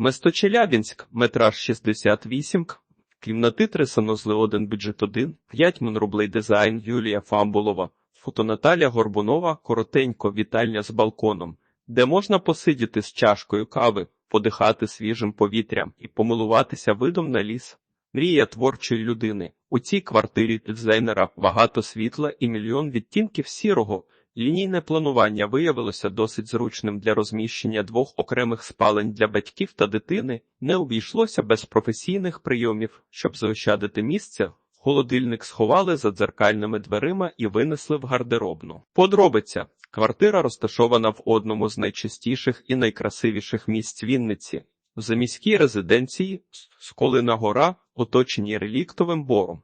Место Челябінськ, метраж 68, к. кімнати 3 санузли 1, бюджет 1, 5 рублей дизайн Юлія Фамбулова, фото Наталя Горбунова, коротенько, вітальня з балконом, де можна посидіти з чашкою кави, подихати свіжим повітрям і помилуватися видом на ліс. Мрія творчої людини. У цій квартирі дизайнера багато світла і мільйон відтінків сірого. Лінійне планування виявилося досить зручним для розміщення двох окремих спалень для батьків та дитини. Не обійшлося без професійних прийомів, щоб заощадити місце. Холодильник сховали за дзеркальними дверима і винесли в гардеробну. Подробиця. Квартира розташована в одному з найчистіших і найкрасивіших місць Вінниці. В заміській резиденції Сколина гора, оточені реліктовим бором.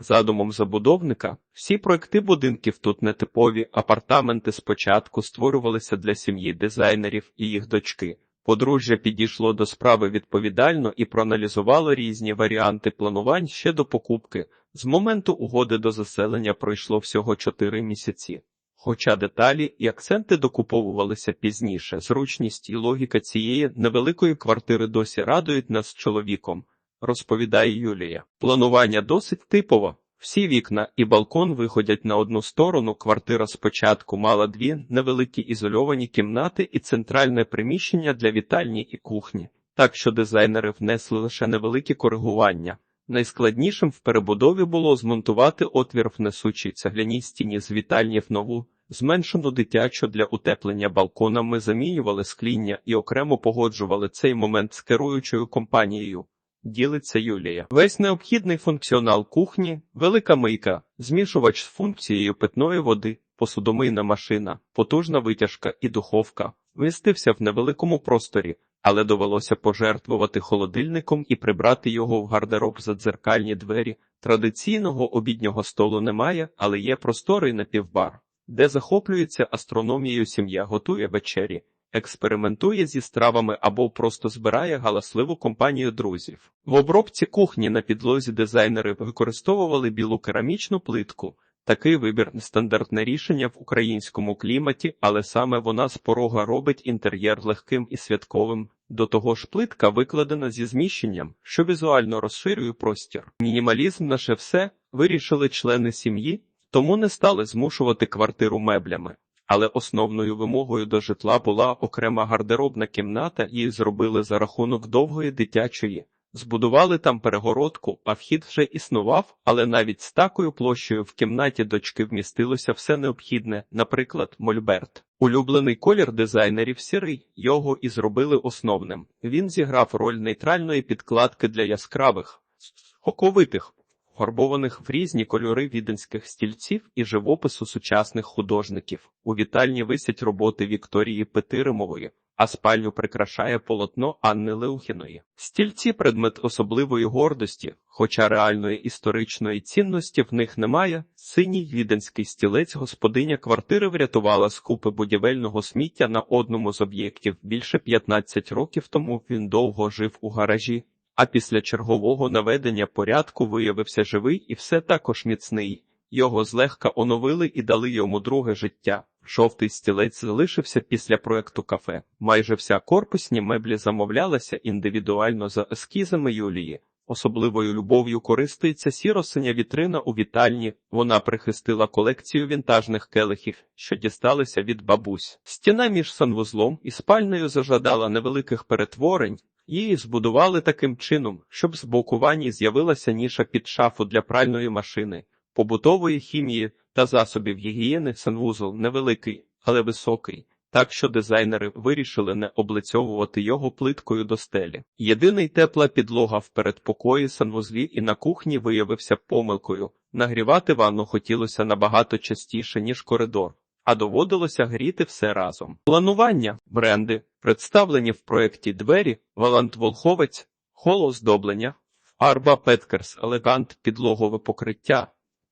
Задумом забудовника, всі проекти будинків тут нетипові, апартаменти спочатку створювалися для сім'ї дизайнерів і їх дочки. Подружжя підійшло до справи відповідально і проаналізувало різні варіанти планувань ще до покупки. З моменту угоди до заселення пройшло всього 4 місяці. Хоча деталі і акценти докуповувалися пізніше, зручність і логіка цієї невеликої квартири досі радують нас чоловіком, розповідає Юлія. Планування досить типово. Всі вікна і балкон виходять на одну сторону. Квартира спочатку мала дві невеликі ізольовані кімнати і центральне приміщення для вітальні і кухні, так що дизайнери внесли лише невеликі коригування. Найскладнішим в перебудові було змонтувати отвір в несучій цегляній стіні з вітальні в нову, зменшену дитячу для утеплення балкона. Ми замінювали скління і окремо погоджували цей момент з керуючою компанією. Ділиться Юлія. Весь необхідний функціонал кухні, велика мийка, змішувач з функцією питної води, посудомийна машина, потужна витяжка і духовка вмістився в невеликому просторі, але довелося пожертвувати холодильником і прибрати його в гардероб за дзеркальні двері. Традиційного обіднього столу немає, але є просторий напівбар, де захоплюється астрономією сім'я, готує вечері, експериментує зі стравами або просто збирає галасливу компанію друзів. В обробці кухні на підлозі дизайнери використовували білу керамічну плитку. Такий вибір нестандартне рішення в українському кліматі, але саме вона з порога робить інтер'єр легким і святковим. До того ж, плитка викладена зі зміщенням, що візуально розширює простір. Мінімалізм наше все вирішили члени сім'ї, тому не стали змушувати квартиру меблями. Але основною вимогою до житла була окрема гардеробна кімната, її зробили за рахунок довгої дитячої. Збудували там перегородку, а вхід вже існував, але навіть з такою площею в кімнаті дочки вмістилося все необхідне, наприклад, мольберт. Улюблений колір дизайнерів сірий, його і зробили основним. Він зіграв роль нейтральної підкладки для яскравих, соковитих, фарбованих в різні кольори віденських стільців і живопису сучасних художників. У вітальні висять роботи Вікторії Петиримової а спальню прикрашає полотно Анни Леухіної. Стільці предмет особливої гордості, хоча реальної історичної цінності в них немає. Синій віденський стілець господиня квартири врятувала з купи будівельного сміття на одному з об'єктів. Більше 15 років тому він довго жив у гаражі. А після чергового наведення порядку виявився живий і все також міцний. Його злегка оновили і дали йому друге життя. Жовтий стілець залишився після проекту кафе. Майже вся корпусні меблі замовлялася індивідуально за ескізами Юлії. Особливою любов'ю користується сіро-синя вітрина у вітальні. Вона прихистила колекцію вінтажних келихів, що дісталися від бабусь. Стіна між санвузлом і спальнею зажадала невеликих перетворень. Її збудували таким чином, щоб з боку вані з'явилася ніша під шафу для пральної машини побутової хімії та засобів гігієни санвузол невеликий, але високий, так що дизайнери вирішили не облицьовувати його плиткою до стелі. Єдиний тепла підлога в передпокої санвузлі і на кухні виявився помилкою. Нагрівати ванну хотілося набагато частіше, ніж коридор. А доводилося гріти все разом. Планування, бренди, представлені в проєкті двері, Волховець, холооздоблення, Арба Петкерс, елегант, підлогове покриття,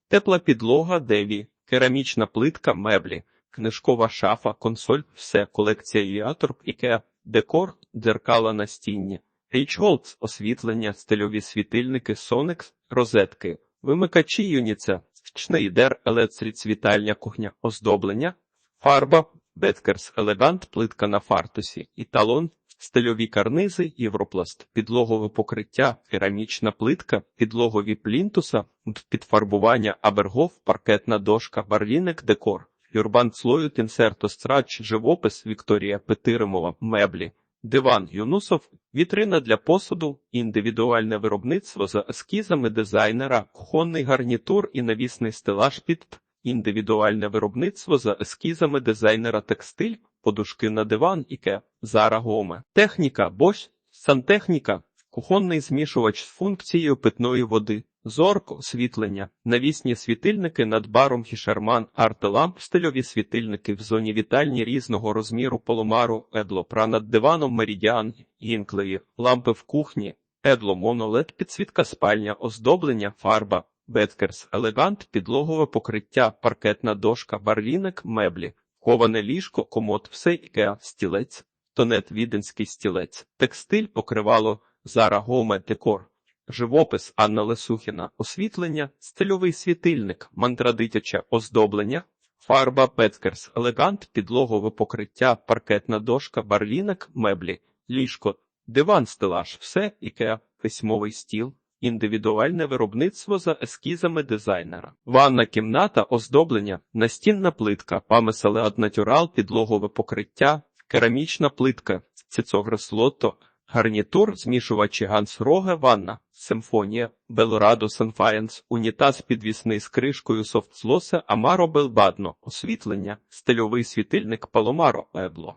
Тепла підлога, деві, керамічна плитка, меблі, книжкова шафа, консоль, все, колекція Юатор, Ікеа, декор, дзеркала на стінні, Річголдс, освітлення, стильові світильники, Сонекс, розетки, вимикачі Юніця, Шнейдер, Елецріц, вітальня, кухня, оздоблення, фарба, Беткерс, елегант, плитка на фартусі, італон, стильові карнизи, європласт, підлогове покриття, керамічна плитка, підлогові плінтуса, підфарбування, абергов, паркетна дошка, барвінник, декор. Юрбан Слоют, інсерто, страч, живопис, Вікторія Петиримова, меблі. Диван Юнусов, вітрина для посуду, індивідуальне виробництво за ескізами дизайнера, кухонний гарнітур і навісний стелаж під індивідуальне виробництво за ескізами дизайнера текстиль, подушки на диван Іке, Зара Гоме. Техніка Bosch, сантехніка, кухонний змішувач з функцією питної води. Зорк, освітлення, навісні світильники над баром Хішерман, артеламп, стильові світильники в зоні вітальні різного розміру полумару, едло, пра над диваном меридіан, гінклеї, лампи в кухні, едло, монолет, підсвітка спальня, оздоблення, фарба, беткерс, елегант, підлогове покриття, паркетна дошка, барвінок, меблі, коване ліжко, комод, все ікеа, стілець, тонет, віденський стілець, текстиль, покривало, зара, гоме, декор. Живопис Анна Лесухіна, освітлення, стильовий світильник, мантра дитяче. Оздоблення, фарба Петкерс, елегант, підлогове покриття, паркетна дошка, барвінок, меблі, ліжко, диван, стелаж, все, ікеа, письмовий стіл, індивідуальне виробництво за ескізами дизайнера, ванна кімната, оздоблення, настінна плитка, памеселеад натюрал, підлогове покриття, керамічна плитка, цицогрес лото, Гарнітур, змішувачі Ганс Роге, ванна, симфонія, Белорадо Санфаєнс, унітаз підвісний з кришкою софтслосе, Амаро Белбадно, освітлення, стильовий світильник Паломаро Ебло.